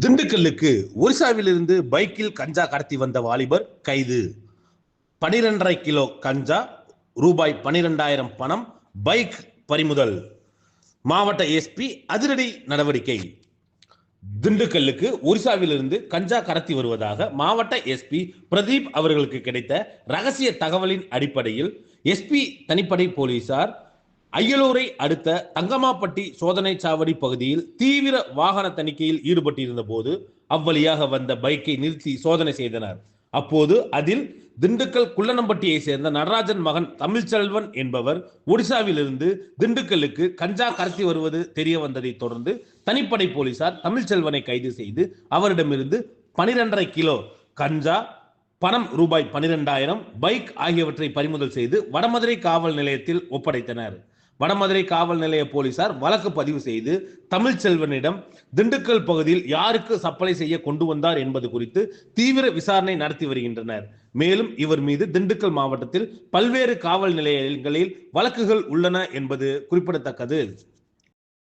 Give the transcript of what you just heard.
திண்டுக்கல்லுக்கு ஒரிசாவிலிருந்து பைக்கில் கஞ்சா கடத்தி வந்த வாலிபர் கைது. பனிரெண்டரை கிலோ கஞ்சா ரூபாய் பனிரெண்டாயிரம் பணம் பைக் பறிமுதல். மாவட்ட எஸ்பி அதிரடி நடவடிக்கை. திண்டுக்கல்லுக்கு ஒரிசாவிலிருந்து கஞ்சா கடத்தி வருவதாக மாவட்ட எஸ்பி பிரதீப் அவர்களுக்கு கிடைத்த ரகசிய தகவலின் அடிப்படையில் எஸ்பி தனிப்படை போலீசார் அய்யலூரை அடுத்த தங்கமாப்பட்டி சோதனை சாவடி பகுதியில் தீவிர வாகன தணிக்கையில் ஈடுபட்டிருந்த போது அவ்வழியாக வந்த பைக்கை நிறுத்தி சோதனை செய்தனர். அப்போது அதில் திண்டுக்கல் குள்ளனம்பட்டியை சேர்ந்த நடராஜன் மகன் தமிழ்ச்செல்வன் என்பவர் ஒடிசாவிலிருந்து திண்டுக்கல்லுக்கு கஞ்சா கடத்தி வருவது தெரிய வந்ததை தொடர்ந்து தனிப்படை போலீசார் தமிழ்ச்செல்வனை கைது செய்து அவரிடமிருந்து பனிரெண்டரை கிலோ கஞ்சா பணம் ரூபாய் பனிரெண்டாயிரம் பைக் ஆகியவற்றை பறிமுதல் செய்து வடமதுரை காவல் நிலையத்தில் ஒப்படைத்தனர். வடமதுரை காவல் நிலைய போலீசார் வழக்கு பதிவு செய்து தமிழ்ச்செல்வனிடம் திண்டுக்கல் பகுதியில் யாருக்கு சப்ளை செய்ய கொண்டு வந்தார் என்பது குறித்து தீவிர விசாரணை நடத்தி வருகின்றனர். மேலும் இவர் மீது திண்டுக்கல் மாவட்டத்தில் பல்வேறு காவல் நிலையங்களில் வழக்குகள் உள்ளன என்பது குறிப்பிடத்தக்கது.